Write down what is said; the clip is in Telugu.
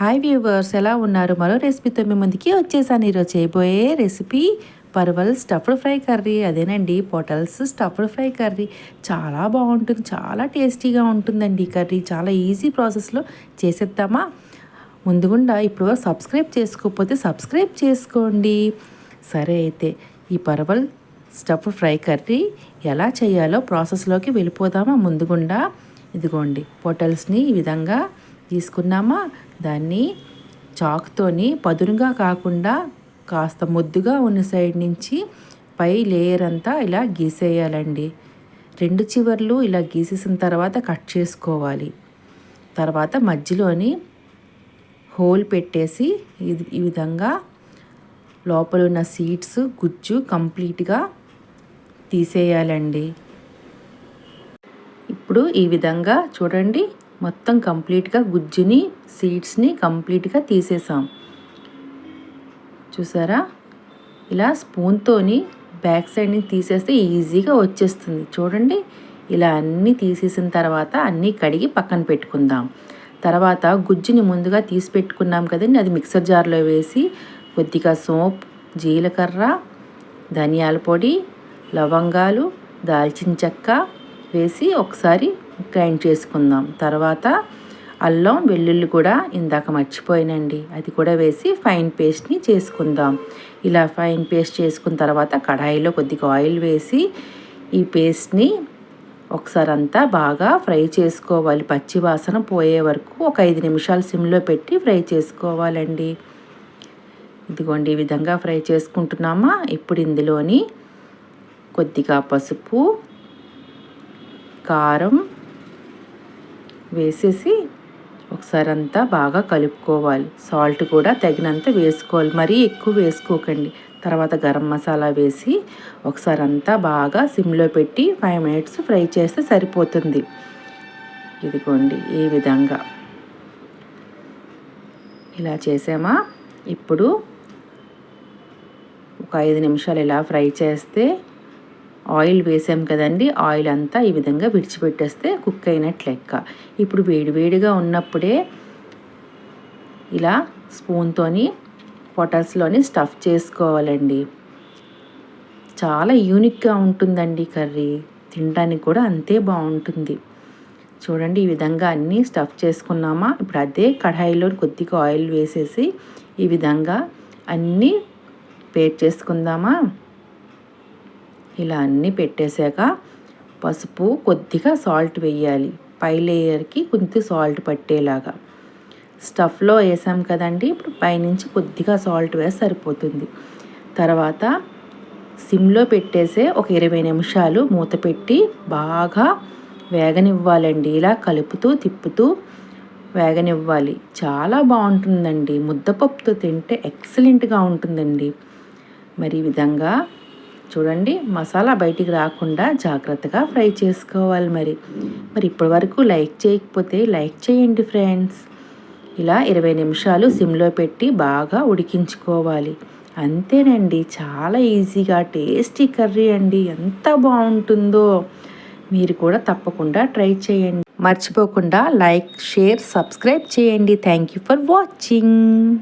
హాయ్ వ్యూవర్స్ ఎలా ఉన్నారు? మరో రెసిపీతో మీ ముందుకి వచ్చేసాను. ఈరోజు చేయబోయే recipe parwal stuffed fry curry అదేనండి పొటల్స్ స్టఫ్డ్ ఫ్రై కర్రీ చాలా బాగుంటుంది చాలా టేస్టీగా ఉంటుందండి ఈ కర్రీ చాలా ఈజీ ప్రాసెస్లో చేసేద్దామా? ముందుగుండా ఇప్పుడు సబ్స్క్రైబ్ చేసుకోకపోతే సబ్స్క్రైబ్ చేసుకోండి. సరే అయితే ఈ పర్వల్ స్టఫ్ ఫ్రై కర్రీ ఎలా చేయాలో ప్రాసెస్లోకి వెళ్ళిపోదామా ముందుగుండా? ఇదిగోండి పొటల్స్ని ఈ విధంగా తీసుకున్నామా? దాన్ని చాక్తోని పదునుగా కాకుండా కాస్త ముద్దుగా ఉన్న సైడ్ నుంచి పై లేయర్ అంతా ఇలా గీసేయాలండి. రెండు చివర్లు ఇలా గీసేసిన తర్వాత కట్ చేసుకోవాలి. తర్వాత మధ్యలోని హోల్ పెట్టేసి ఇది ఈ విధంగా లోపల ఉన్న సీడ్స్ గుజ్జు కంప్లీట్గా తీసేయాలండి. ఇప్పుడు ఈ విధంగా చూడండి. మొత్తం కంప్లీట్గా గుజ్జుని సీడ్స్ని కంప్లీట్గా తీసేసాం. చూసారా? ఇలా స్పూన్తోని బ్యాక్ సైడ్ని తీసేస్తే ఈజీగా వచ్చేస్తుంది. చూడండి ఇలా అన్నీ తీసేసిన తర్వాత అన్నీ కడిగి పక్కన పెట్టుకుందాం. తర్వాత గుజ్జుని ముందుగా తీసి పెట్టుకున్నాం కదండి అది మిక్సర్ జార్లో వేసి కొద్దిగా సోప్ జీలకర్ర ధనియాల పొడి లవంగాలు దాల్చిన చెక్క వేసి ఒకసారి గ్రైండ్ చేసుకుందాం. తర్వాత అల్లం వెల్లుల్లి కూడా ఇందాక మర్చిపోయినండి. అది కూడా వేసి ఫైన్ పేస్ట్ని చేసుకుందాం. ఇలా ఫైన్ పేస్ట్ చేసుకున్న తర్వాత కడాయిలో కొద్దిగా ఆయిల్ వేసి ఈ పేస్ట్ని ఒకసారి అంతా బాగా ఫ్రై చేసుకోవాలి. పచ్చి వాసన పోయే వరకు ఒక ఐదు నిమిషాలు సిమ్లో పెట్టి ఫ్రై చేసుకోవాలండి. ఇదిగోండి ఈ విధంగా ఫ్రై చేసుకుంటున్నామా? ఇప్పుడు ఇందులోని కొద్దిగా పసుపు కారం వేసేసి ఒకసారి అంతా బాగా కలుపుకోవాలి. సాల్ట్ కూడా తగినంత వేసుకోవాలి. మరీ ఎక్కువ వేసుకోకండి. తర్వాత గరం మసాలా వేసి ఒకసారి అంతా బాగా సిమ్లో పెట్టి ఫైవ్ మినిట్స్ ఫ్రై చేస్తే సరిపోతుంది. ఇదిగోండి ఈ విధంగా. ఇలా చేసామా? ఇప్పుడు ఒక ఐదు నిమిషాలు ఇలా ఫ్రై చేస్తే ఆయిల్ వేసాం కదండి. ఆయిల్ అంతా ఈ విధంగా విడిచిపెట్టేస్తే కుక్ అయినట్లు లెక్క. ఇప్పుడు వేడివేడిగా ఉన్నప్పుడే ఇలా స్పూన్తోని పొటల్స్లోని స్టఫ్ చేసుకోవాలండి. చాలా యూనిక్గా ఉంటుందండి కర్రీ. తినడానికి కూడా అంతే బాగుంటుంది. చూడండి ఈ విధంగా అన్నీ స్టఫ్ చేసుకున్నామా? ఇప్పుడు అదే కడాయిలో కొద్దిగా ఆయిల్ వేసేసి ఈ విధంగా అన్నీ పేట్ చేసుకుందామా? ఇలా అన్నీ పెట్టేశాక పసుపు కొద్దిగా సాల్ట్ వేయాలి. పై లేయర్కి కొద్ది సాల్ట్ పట్టేలాగా. స్టఫ్లో వేసాం కదండి ఇప్పుడు పైనుంచి కొద్దిగా సాల్ట్ వేసి సరిపోతుంది. తర్వాత సిమ్లో పెట్టేసే ఒక ఇరవై నిమిషాలు మూత పెట్టి బాగా వేగనివ్వాలండి. ఇలా కలుపుతూ తిప్పుతూ వేగనివ్వాలి. చాలా బాగుంటుందండి. ముద్దపప్పుతో తింటే ఎక్సలెంట్గా ఉంటుందండి. మరి ఈ విధంగా చూడండి మసాలా బయటికి రాకుండా జాగ్రత్తగా ఫ్రై చేసుకోవాలి మరి. మరి ఇప్పటి వరకు లైక్ చేయకపోతే లైక్ చేయండి ఫ్రెండ్స్. ఇలా ఇరవై నిమిషాలు సిమ్లో పెట్టి బాగా ఉడికించుకోవాలి. అంతేనండి చాలా ఈజీగా టేస్టీ కర్రీ అండి. ఎంత బాగుంటుందో మీరు కూడా తప్పకుండా ట్రై చేయండి. మర్చిపోకుండా లైక్ షేర్ సబ్స్క్రైబ్ చేయండి. Thank you for watching.